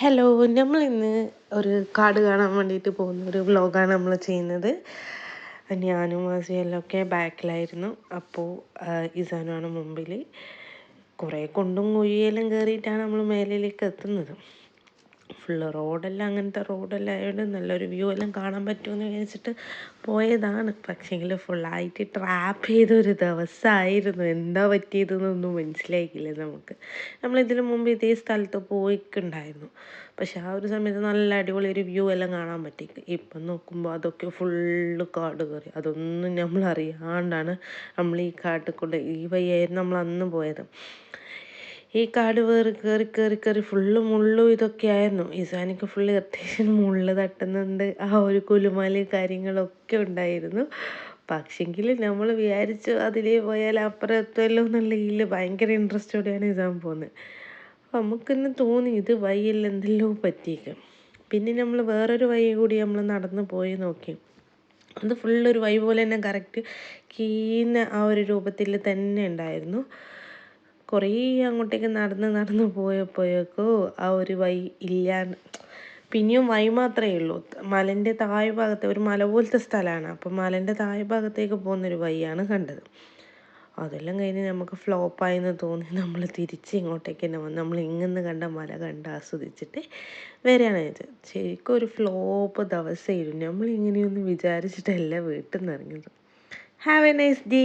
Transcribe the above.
Hello നമ്മൾ ഇന്ന് ഒരു കാട് കാണാൻ വേണ്ടിയിട്ട് പോകുന്ന ഒരു വ്ലോഗാണ് നമ്മൾ ചെയ്യുന്നത്. ഞാനും ആസിയെല്ലൊക്കെ ബാക്കിലായിരുന്നു. അപ്പോൾ ഇസാനുമാണ് മുമ്പിൽ കുറേ കൊണ്ടും കുഴിയെല്ലാം കയറിയിട്ടാണ് നമ്മൾ മേലിലേക്ക് എത്തുന്നത്. ഫുള്ള് റോഡെല്ലാം അങ്ങനത്തെ റോഡെല്ലാം ആയതുകൊണ്ട് നല്ലൊരു വ്യൂ എല്ലാം കാണാൻ പറ്റുമെന്ന് വിചാരിച്ചിട്ട് പോയതാണ്. പക്ഷേങ്കിൽ ഫുള്ളായിട്ട് ട്രാപ്പ് ചെയ്ത ഒരു ദിവസമായിരുന്നു എന്താ പറ്റിയതെന്നൊന്നും മനസ്സിലായിക്കില്ല നമുക്ക്. നമ്മൾ ഇതിനു മുമ്പ് ഇതേ സ്ഥലത്ത് പോയിക്കുണ്ടായിരുന്നു. പക്ഷെ ആ ഒരു സമയത്ത് നല്ല അടിപൊളി ഒരു വ്യൂ എല്ലാം കാണാൻ പറ്റി. ഇപ്പം നോക്കുമ്പോൾ അതൊക്കെ ഫുള്ള് കാട് കയറി അതൊന്നും നമ്മൾ അറിയാണ്ടാണ് നമ്മൾ ഈ കാട്ടിൽ കൊണ്ട് ഈ വഴിയായിരുന്നു നമ്മൾ അന്ന് പോയത്. ഈ കാട് കയറി കയറി കയറി കയറി ഫുള്ള് മുള്ളും ഇതൊക്കെ ആയിരുന്നു. ഇസാനിക്ക് ഫുള്ള് അത്യാവശ്യം മുള്ള് തട്ടുന്നുണ്ട്. ആ ഒരു കുലുമാലി കാര്യങ്ങളൊക്കെ ഉണ്ടായിരുന്നു. പക്ഷെങ്കിൽ നമ്മൾ വിചാരിച്ചു അതിലേ പോയാൽ അപ്പുറം എത്തുമല്ലോ എന്നുള്ള ഇതിൽ ഭയങ്കര ഇൻട്രസ്റ്റോടെയാണ് ഇസാൻ പോകുന്നത്. നമുക്കിന്ന് തോന്നി ഇത് വഴിയിൽ എന്തെല്ലോ പറ്റിയേക്ക്. പിന്നെ നമ്മൾ വേറൊരു വഴി കൂടി നമ്മൾ നടന്ന് പോയി നോക്കി. അത് ഫുള്ളൊരു വഴി പോലെ തന്നെ കറക്റ്റ് കീന്ന ആ ഒരു രൂപത്തിൽ തന്നെ ഉണ്ടായിരുന്നു. കുറേ അങ്ങോട്ടേക്ക് നടന്ന് നടന്ന് പോയപ്പോഴേക്കോ ആ ഒരു വഴി ഇല്ലാന്ന് പിന്നെയും വഴി മാത്രമേ ഉള്ളൂ. മലന്റെ താഴെ ഭാഗത്തെ ഒരു മല പോലത്തെ സ്ഥലമാണ്. അപ്പം മലന്റെ താഴെ ഭാഗത്തേക്ക് പോകുന്നൊരു വഴിയാണ് കണ്ടത്. അതെല്ലാം കഴിഞ്ഞ് നമുക്ക് ഫ്ലോപ്പായെന്ന് തോന്നി. നമ്മൾ തിരിച്ച് ഇങ്ങോട്ടേക്ക് തന്നെ വന്ന് നമ്മൾ ഇങ്ങനെ കണ്ട മല കണ്ട് ആസ്വദിച്ചിട്ട് വരികയാണ് ഇത് ശരിക്കും ഒരു ഫ്ലോപ്പ് ദിവസമായിരുന്നു. നമ്മൾ ഇങ്ങനെയൊന്നും വിചാരിച്ചിട്ടല്ല വീട്ടിൽ നിന്ന് ഇറങ്ങിയത്. Have A nice day